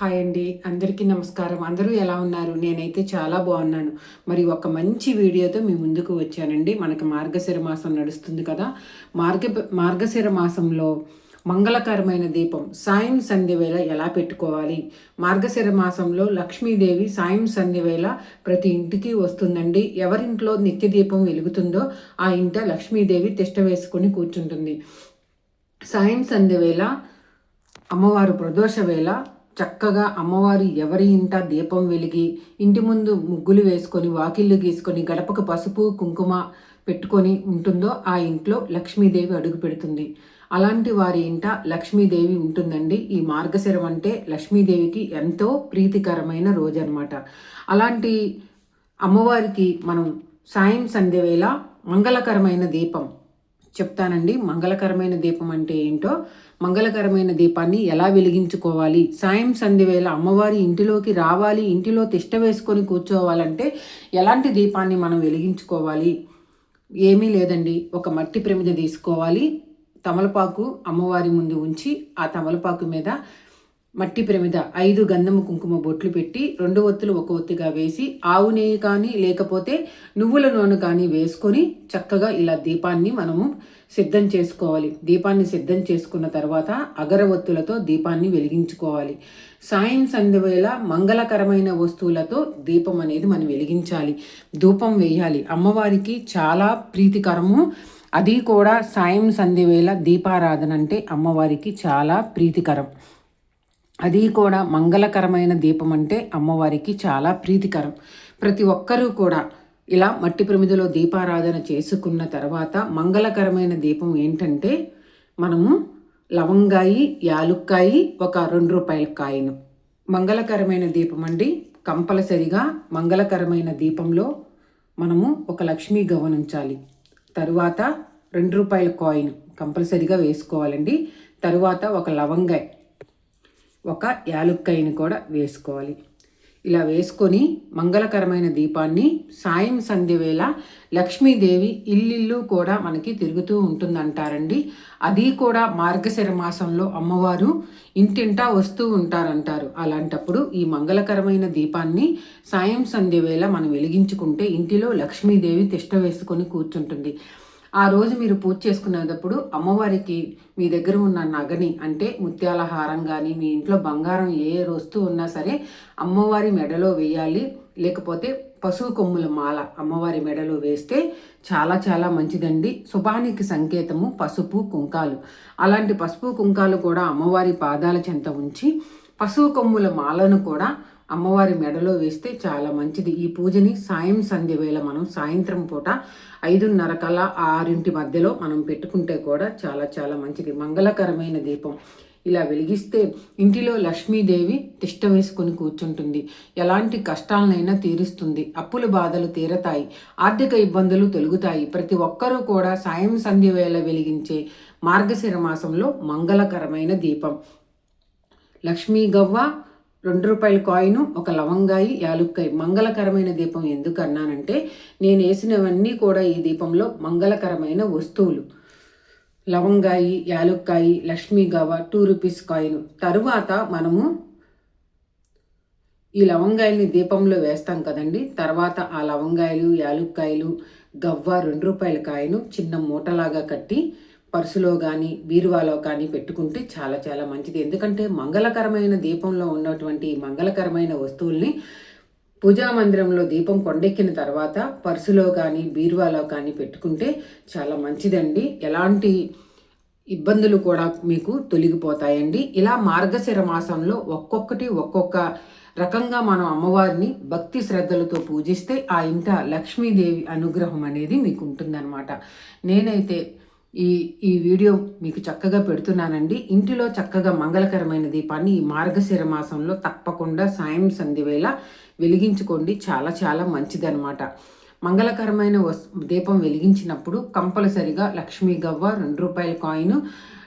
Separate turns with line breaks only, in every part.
Hi అండి. అందరికీ నమస్కారం. అందరూ ఎలా ఉన్నారు? నేనైతే చాలా బాగున్నాను. మరి ఒక మంచి వీడియోతో మీ ముందుకు వచ్చానండి. మనకి మార్గశిర మాసం నడుస్తుంది కదా. మార్గ మార్గశిర మాసంలో మంగళకరమైన దీపం సాయం సంధ్య వేళ ఎలా పెట్టుకోవాలి? మార్గశిర మాసంలో లక్ష్మీదేవి సాయం సంధ్య వేళ ప్రతి ఇంటికి వస్తుందండి. ఎవరింట్లో నిత్య దీపం వెలుగుతుందో ఆ ఇంట లక్ష్మీదేవి తిష్ట వేసుకొని కూర్చుంటుంది. సాయం సంధ్య వేళ అమ్మవారు ప్రదోష వేళ చక్కగా అమ్మవారు ఎవరి ఇంట దీపం వెలిగి ఇంటి ముందు ముగ్గులు వేసుకొని వాకిళ్ళు గీసుకొని గడపకు పసుపు కుంకుమ పెట్టుకొని ఉంటుందో ఆ ఇంట్లో లక్ష్మీదేవి అడుగు పెడుతుంది. అలాంటి వారి ఇంట లక్ష్మీదేవి ఉంటుందండి. ఈ మార్గశిరం అంటే లక్ష్మీదేవికి ఎంతో ప్రీతికరమైన రోజు అనమాట అలాంటి అమ్మవారికి మనం సాయం సంధ్య వేళ మంగళకరమైన దీపం చెప్తానండి. మంగళకరమైన దీపం అంటే ఏంటో మంగళకరమైన దీపాన్ని ఎలా వెలిగించుకోవాలి? సాయం సంధ్య వేళ అమ్మవారి ఇంటిలోకి రావాలి ఇంటిలో తిష్ట వేసుకొని కూర్చోవాలంటే ఎలాంటి దీపాన్ని మనం వెలిగించుకోవాలి? ఏమీ లేదండి. ఒక మట్టి ప్రమిద తీసుకోవాలి. తమలపాకు అమ్మవారి ముందు ఉంచి ఆ తమలపాకు మీద మట్టి ప్రమిద ఐదు గంధము కుంకుమ బొట్లు పెట్టి రెండు ఒత్తులు ఒక ఒత్తిగా వేసి ఆవు నెయ్యి కానీ లేకపోతే నువ్వుల నూనె కానీ వేసుకొని చక్కగా ఇలా దీపాన్ని మనము సిద్ధం చేసుకోవాలి. దీపాన్ని సిద్ధం చేసుకున్న తర్వాత అగరవత్తులతో దీపాన్ని వెలిగించుకోవాలి. సాయం సంధ్య వేళ మంగళకరమైన వస్తువులతో దీపం అనేది మనం వెలిగించాలి. ధూపం వేయాలి. అమ్మవారికి చాలా ప్రీతికరము. అది కూడా సాయం సంధ్య వేళ దీపారాధన అంటే అమ్మవారికి చాలా ప్రీతికరం. అది కూడా మంగళకరమైన దీపం అంటే అమ్మవారికి చాలా ప్రీతికరం. ప్రతి ఒక్కరూ కూడా ఇలా మట్టి ప్రమిదలో దీపారాధన చేసుకున్న తర్వాత మంగళకరమైన దీపం ఏంటంటే మనము లవంగాయి యాలుక్కాయి ఒక రెండు రూపాయల కాయను. మంగళకరమైన దీపం అండి కంపల్సరిగా మంగళకరమైన దీపంలో మనము ఒక లక్ష్మీ గమనించాలి తరువాత రెండు రూపాయల కాయిన్ కంపల్సరిగా వేసుకోవాలండి. తరువాత ఒక లవంగాయ. ఒక యాలుక్కాయని కూడా వేసుకోవాలి. ఇలా వేసుకొని మంగళకరమైన దీపాన్ని సాయం సంధ్య వేళ లక్ష్మీదేవి ఇల్లిల్లు కూడా మనకి తిరుగుతూ ఉంటుందంటారండి. అది కూడా మార్గశిర మాసంలో అమ్మవారు ఇంటింటా వస్తూ ఉంటారంటారు. అలాంటప్పుడు ఈ మంగళకరమైన దీపాన్ని సాయం సంధ్య వేళ మనం వెలిగించుకుంటే ఇంటిలో లక్ష్మీదేవి తిష్ట వేసుకొని కూర్చుంటుంది. ఆ రోజు మీరు పూజ చేసుకునేటప్పుడు అమ్మవారికి మీ దగ్గర ఉన్న నగని అంటే ముత్యాల హారం కానీ మీ ఇంట్లో బంగారం ఏ వస్తువు ఉన్నా సరే అమ్మవారి మెడలో వేయాలి. లేకపోతే పశువు కొమ్ముల మాల అమ్మవారి మెడలో వేస్తే చాలా చాలా మంచిదండి. శుభానికి సంకేతము పసుపు కుంకాలు. అలాంటి పసుపు కుంకాలు కూడా అమ్మవారి పాదాల చెంత ఉంచి పశువు కొమ్ముల మాలను కూడా అమ్మవారి మెడలో వేస్తే చాలా మంచిది. ఈ పూజని సాయం సంధ్య వేళ మనం సాయంత్రం పూట ఐదున్నర కల ఆరింటి మధ్యలో మనం పెట్టుకుంటే కూడా చాలా చాలా మంచిది. మంగళకరమైన దీపం ఇలా వెలిగిస్తే ఇంటిలో లక్ష్మీదేవి తిష్ట వేసుకొని కూర్చుంటుంది. ఎలాంటి కష్టాలనైనా తీరుస్తుంది. అప్పుల బాధలు తీరతాయి. ఆర్థిక ఇబ్బందులు తొలుగుతాయి. ప్రతి ఒక్కరూ కూడా సాయం సంధ్య వేళ వెలిగించే మార్గశిర మాసంలో మంగళకరమైన దీపం. లక్ష్మీ గవ్వ రెండు రూపాయల కాయిన్ ఒక లవంగాయి యాలుక్కాయి. మంగళకరమైన దీపం ఎందుకు అన్నానంటే నేను వేసినవన్నీ కూడా ఈ దీపంలో మంగళకరమైన వస్తువులు. లవంగాయి యాలుక్కాయి లక్ష్మీ గవ టూ రూపీస్ కాయిన్. తరువాత మనము ఈ లవంగాయల్ని దీపంలో వేస్తాం కదండి. తర్వాత ఆ లవంగాయలు యాలుక్కాయలు గవ్వ రెండు రూపాయల కాయను చిన్న మూటలాగా కట్టి పర్సులో కానీ బీరువాలో కానీ పెట్టుకుంటే చాలా చాలా మంచిది. ఎందుకంటే మంగళకరమైన దీపంలో ఉన్నటువంటి మంగళకరమైన వస్తువుల్ని పూజా మందిరంలో దీపం కొండెక్కిన తర్వాత పర్సులో కానీ బీరువాలో కానీ పెట్టుకుంటే చాలా మంచిదండి. ఎలాంటి ఇబ్బందులు కూడా మీకు తొలగిపోతాయండి. ఇలా మార్గశిర మాసంలో ఒక్కొక్కటి ఒక్కొక్క రకంగా మనం అమ్మవారిని భక్తి శ్రద్ధలతో పూజిస్తే ఆ ఇంట లక్ష్మీదేవి అనుగ్రహం అనేది మీకు ఉంటుందన్నమాట నేనైతే ఈ ఈ వీడియో మీకు చక్కగా పెడుతున్నానండి. ఇంటిలో చక్కగా మంగళకరమైన దీపాన్ని ఈ మార్గశిర మాసంలో తప్పకుండా సాయం సంధివేళ వెలిగించుకోండి. చాలా చాలా మంచిదనమాట మంగళకరమైన వస్ దీపం వెలిగించినప్పుడు కంపల్సరిగా లక్ష్మీ గవ్వ రెండు రూపాయల కాయిన్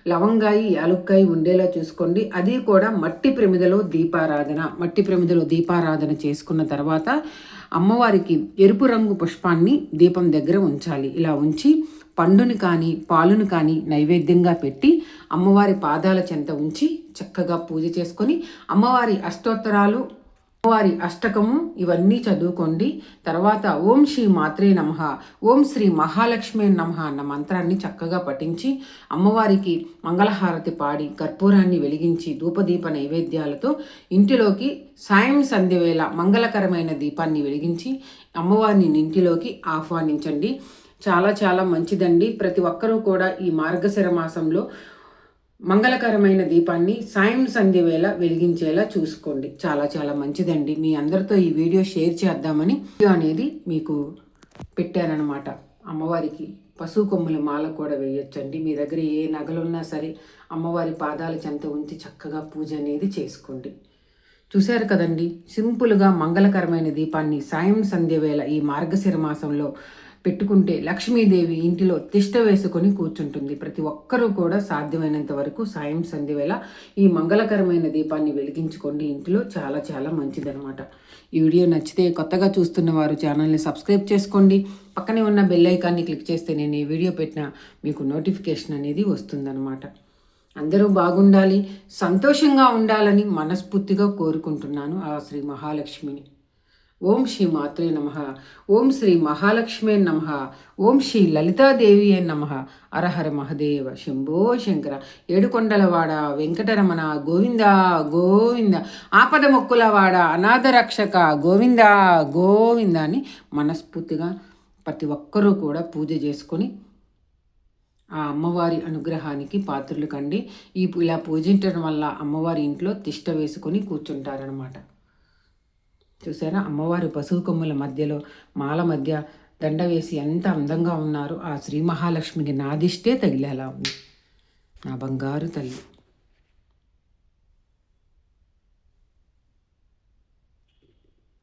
లవంగాయి యాలుక్కాయి ఉండేలా చూసుకోండి. అది కూడా మట్టి ప్రమిదలో దీపారాధన మట్టి ప్రమిదలో దీపారాధన చేసుకున్న తర్వాత అమ్మవారికి ఎరుపు రంగు పుష్పాన్ని దీపం దగ్గర ఉంచాలి. ఇలా ఉంచి పండుని కానీ పాలును కానీ నైవేద్యంగా పెట్టి అమ్మవారి పాదాల చెంత ఉంచి చక్కగా పూజ చేసుకొని అమ్మవారి అష్టోత్తరాలు అమ్మవారి అష్టకము ఇవన్నీ చదువుకోండి. తర్వాత ఓం శ్రీ మాత్రే నమ ఓం శ్రీ మహాలక్ష్మి నమ అన్న మంత్రాన్ని చక్కగా పఠించి అమ్మవారికి మంగళహారతి పాడి కర్పూరాన్ని వెలిగించి ధూపదీప నైవేద్యాలతో ఇంటిలోకి సాయం సంధ్య వేళ మంగళకరమైన దీపాన్ని వెలిగించి అమ్మవారిని ఇంటిలోకి ఆహ్వానించండి. చాలా చాలా మంచిదండి. ప్రతి ఒక్కరూ కూడా ఈ మార్గశిర మాసంలో మంగళకరమైన దీపాన్ని సాయం సంధ్య వేళ వెలిగించేలా చూసుకోండి. చాలా చాలా మంచిదండి. మీ అందరితో ఈ వీడియో షేర్ చేద్దామని వీడియో అనేది మీకు పెట్టారనమాట అమ్మవారికి పశువు కొమ్ముల మాల కూడా వేయొచ్చండి. మీ దగ్గర ఏ నగలున్నా సరే అమ్మవారి పాదాల చెంత ఉంచి చక్కగా పూజ అనేది చేసుకోండి. చూశారు కదండి? సింపుల్గా మంగళకరమైన దీపాన్ని సాయం సంధ్య వేళ ఈ మార్గశిర మాసంలో పెట్టుకుంటే లక్ష్మీదేవి ఇంటిలో తిష్ట వేసుకొని కూర్చుంటుంది. ప్రతి ఒక్కరూ కూడా సాధ్యమైనంత వరకు సాయం సంధ్యవేళ ఈ మంగళకరమైన దీపాన్ని వెలిగించుకోండి ఇంటిలో. చాలా చాలా మంచిదనమాట ఈ వీడియో నచ్చితే కొత్తగా చూస్తున్న వారు ఛానల్ని సబ్స్క్రైబ్ చేసుకోండి. పక్కనే ఉన్న బెల్ ఐకాన్ని క్లిక్ చేస్తే నేను ఈ వీడియో పెట్టిన మీకు నోటిఫికేషన్ అనేది వస్తుందన్నమాట. అందరూ బాగుండాలి సంతోషంగా ఉండాలని మనస్ఫూర్తిగా కోరుకుంటున్నాను ఆ శ్రీ మహాలక్ష్మిని. ఓం శ్రీ మాత్రే నమ. ఓం శ్రీ మహాలక్ష్మే నమ. ఓం శ్రీ లలితాదేవి నమ. అరహర మహదేవ శంభో శంకర. ఏడుకొండలవాడ వెంకటరమణ గోవింద గోవింద. ఆపద మొక్కులవాడ అనాథ రక్షక గోవింద గోవింద అని మనస్ఫూర్తిగా ప్రతి ఒక్కరూ కూడా పూజ చేసుకొని ఆ అమ్మవారి అనుగ్రహానికి పాత్రలు కండి. ఈ ఇలా పూజించడం వల్ల అమ్మవారి ఇంట్లో తిష్ట వేసుకొని కూర్చుంటారనమాట చూసారా? అమ్మవారి పశువు కొమ్ముల మధ్యలో మాల మధ్య దండ వేసి ఎంత అందంగా ఉన్నారు. ఆ శ్రీ మహాలక్ష్మికి నాదిష్టే తగిలేలా ఉంది. నా బంగారు తల్లి.